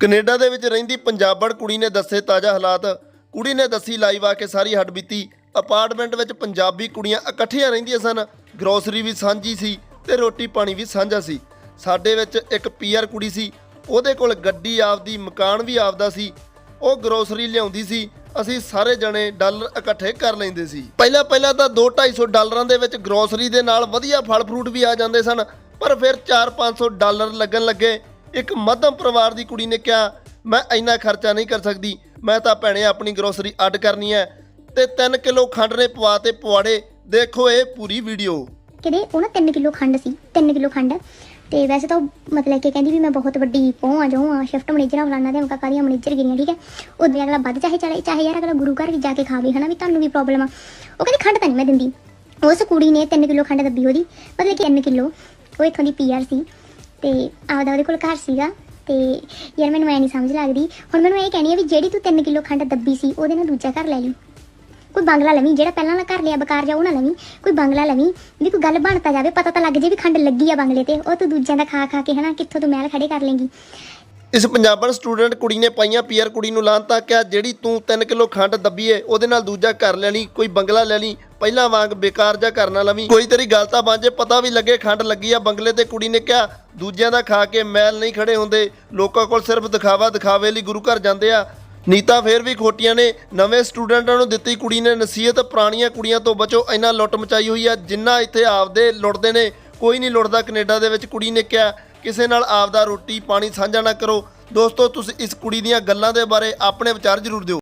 Canada ਦੇ ਵਿੱਚ ਰਹਿੰਦੀ ਪੰਜਾਬੜ ਕੁੜੀ ਨੇ ਦੱਸੇ ਤਾਜ਼ਾ ਹਾਲਾਤ। ਕੁੜੀ ਨੇ ਦੱਸੀ ਲਾਈਵ ਆ ਕੇ ਸਾਰੀ ਹੱਡਬੀਤੀ ਅਪਾਰਟਮੈਂਟ ਵਿੱਚ ਪੰਜਾਬੀ ਕੁੜੀਆਂ ਇਕੱਠੀਆਂ ਰਹਿੰਦੀਆਂ ਸਨ। ਗਰੋਸਰੀ ਵੀ ਸਾਂਝੀ ਸੀ ਤੇ ਰੋਟੀ ਪਾਣੀ ਵੀ ਸਾਂਝਾ ਸੀ। ਸਾਡੇ ਵਿੱਚ ਇੱਕ ਪੀਆਰ ਕੁੜੀ ਸੀ। ਉਹਦੇ ਕੋਲ ਗੱਡੀ ਆਪਦੀ, ਮਕਾਨ ਵੀ ਆਪਦਾ ਸੀ। ਉਹ ਗਰੋਸਰੀ ਲਿਆਉਂਦੀ ਸੀ। ਅਸੀਂ ਸਾਰੇ ਜਣੇ ਡਾਲਰ ਇਕੱਠੇ ਕਰ ਲੈਂਦੇ ਸੀ। ਪਹਿਲਾਂ ਪਹਿਲਾਂ ਤਾਂ 2-250 ਡਾਲਰਾਂ ਦੇ ਵਿੱਚ ਗਰੋਸਰੀ ਦੇ ਨਾਲ ਵਧੀਆ ਫਲ ਫਰੂਟ ਵੀ ਆ ਜਾਂਦੇ ਸਨ। ਪਰ ਫਿਰ 4-500 ਡਾਲਰ ਲੱਗਣ ਲੱਗੇ। ਇੱਕ ਮੱਧਮ ਪਰਿਵਾਰ ਦੀ ਕੁੜੀ ਨੇ ਕਿਹਾ, ਮੈਂ ਇੰਨਾ ਖਰਚਾ ਨਹੀਂ ਕਰ ਸਕਦੀ, ਮੈਂ ਤਾਂ ਭੈਣੇ ਆਪਣੀ ਗਰੋਸਰੀ ਅੱਡ ਕਰਨੀ ਹੈ ਤੇ 3 ਕਿਲੋ ਖੰਡ ਨੇ ਪਵਾ ਤੇ ਪਵਾੜੇ ਦੇਖੋ ਇਹ ਪੂਰੀ ਵੀਡੀਓ ਕਿਤੇ ਉਹ ਨਾ 3 ਕਿਲੋ ਖੰਡ ਸੀ 3 ਕਿਲੋ ਖੰਡ। ਤੇ ਵੈਸੇ ਤਾਂ ਮਤਲਬ ਕਿ ਕਹਿੰਦੀ ਵੀ ਮੈਂ ਬਹੁਤ ਵੱਡੀ ਪਹੁੰ ਆ ਜਾਉਂ ਆ ਸ਼ਿਫਟ ਮੈਨੇਜਰ ਆ ਫਲਾਣਾ ਤੇ ਮਕਾ ਕਾਦੀਆਂ ਮੈਨੇਜਰ ਗਿਰੀਆਂ, ਠੀਕ ਹੈ? ਉਹਦੇ ਅਗਲਾ ਵੱਧ ਚਾਹੇ ਚਲੇ ਚਾਹੇ ਯਾਰ ਅਗਲਾ ਗੁਰੂ ਘਰ ਵੀ ਜਾ ਕੇ ਖਾਵੇ, ਹਨਾ, ਵੀ ਤੁਹਾਨੂੰ ਵੀ ਪ੍ਰੋਬਲਮ ਆ। ਉਹ ਕਹਿੰਦੀ, ਖੰਡ ਤਾਂ ਨਹੀਂ ਮੈਂ ਦਿੰਦੀ। ਉਸ ਕੁੜੀ ਨੇ 3 ਕਿਲੋ ਖੰਡ ਦੱਬੀ ਉਹਦੀ, ਮਤਲਬ ਕਿ 3 ਕਿਲੋ, ਉਹ ਇਥੋਂ ਦੀ ਪੀਆਰ ਸੀ। ਤੇ ਆਪਦਾ ਉਹਦੇ ਕੋਲ ਘਰ ਸੀਗਾ ਤੇ ਯਾਰ ਮੈਨੂੰ ਐ ਨਹੀਂ ਸਮਝ ਲੱਗਦੀ। ਹੁਣ ਮੈਨੂੰ ਇਹ ਕਹਿਣੀ ਆ ਵੀ ਜਿਹੜੀ ਤੂੰ 3 ਕਿਲੋ ਖੰਡ ਦੱਬੀ ਸੀ, ਉਹਦੇ ਨਾਲ ਦੂਜਾ ਘਰ ਲੈ ਲਈ। ਕੋਈ ਬੰਗਲਾ ਲਵੀਂ, ਜਿਹੜਾ ਪਹਿਲਾਂ ਵਾਲਾ ਘਰ ਲਿਆ, ਬਕਾਰ ਜਾ ਉਹ ਨਾ ਲਵੀਂ। ਕੋਈ ਬੰਗਲਾ ਲਵੀਂ, ਵੀ ਕੋਈ ਗੱਲ ਬਣਤਾ ਜਾਵੇ, ਪਤਾ ਤਾਂ ਲੱਗ ਜੇ ਵੀ ਖੰਡ ਲੱਗੀ ਆ ਬੰਗਲੇ ਤੇ, ਉਹ ਤੂੰ ਦੂਜਿਆਂ ਦਾ ਖਾ ਖਾ ਕੇ ਹਨਾ, ਕਿੱਥੋਂ ਤੂੰ ਮਹਿਲ ਖੜੇ ਕਰ ਲੇਂਗੀ। ਇਸ ਪੰਜਾਬਣ ਸਟੂਡੈਂਟ ਕੁੜੀ ਨੇ ਪਾਈਆਂ ਪੀਆਰ ਕੁੜੀ ਨੂੰ ਲਾਂਤਾ ਕਿਹਾ, ਜਿਹੜੀ ਤੂੰ 3 ਕਿਲੋ ਖੰਡ ਦੱਬੀਏ ਉਹਦੇ ਨਾਲ ਦੂਜਾ ਕਰ ਲੈਣੀ ਕੋਈ ਬੰਗਲਾ ਲੈ ਲਈ, ਪਹਿਲਾਂ ਵਾਂਗ ਬੇਕਾਰ ਜਾ ਕਰਨਾ ਲਵੀ। ਕੋਈ ਤੇਰੀ ਗੱਲ ਤਾਂ ਬਾਂਝੇ ਪਤਾ ਵੀ ਲੱਗੇ ਖੰਡ ਲੱਗੀ ਆ ਬੰਗਲੇ ਤੇ ਕੁੜੀ ਨੇ ਕਿਹਾ, ਦੂਜਿਆਂ ਦਾ ਖਾ ਕੇ ਮੈਲ ਨਹੀਂ ਖੜੇ ਹੁੰਦੇ, ਲੋਕਾਂ ਕੋਲ ਸਿਰਫ ਦਿਖਾਵਾ ਦਿਖਾਵੇ ਲਈ ਗੁਰੂ ਘਰ ਜਾਂਦੇ ਆ। ਨੀਤਾ ਫੇਰ ਵੀ ਖੋਟੀਆਂ ਨੇ, ਨਵੇਂ ਸਟੂਡੈਂਟਾਂ ਨੂੰ ਦਿੱਤੀ ਕੁੜੀ ਨੇ ਨਸੀਹਤ, ਪੁਰਾਣੀਆਂ ਕੁੜੀਆਂ ਤੋਂ ਬਚੋ, ਇੰਨਾ ਲੁੱਟ ਮਚਾਈ ਹੋਈ ਆ, ਜਿੰਨਾ ਇੱਥੇ ਆਪਦੇ ਲੁੱਟਦੇ ਨੇ, ਕੋਈ ਨਹੀਂ ਲੁੱਟਦਾ ਕੈਨੇਡਾ ਦੇ ਵਿੱਚ। ਕੁੜੀ ਨੇ ਕਿਹਾ ਕਿਸੇ ਨਾਲ ਆਪਦਾ ਰੋਟੀ ਪਾਣੀ ਸਾਂਝਾ ਨਾ ਕਰੋ। ਦੋਸਤੋ, ਤੁਸੀਂ ਇਸ ਕੁੜੀ ਦੀਆਂ ਗੱਲਾਂ ਦੇ ਬਾਰੇ ਆਪਣੇ ਵਿਚਾਰ ਜ਼ਰੂਰ ਦਿਓ।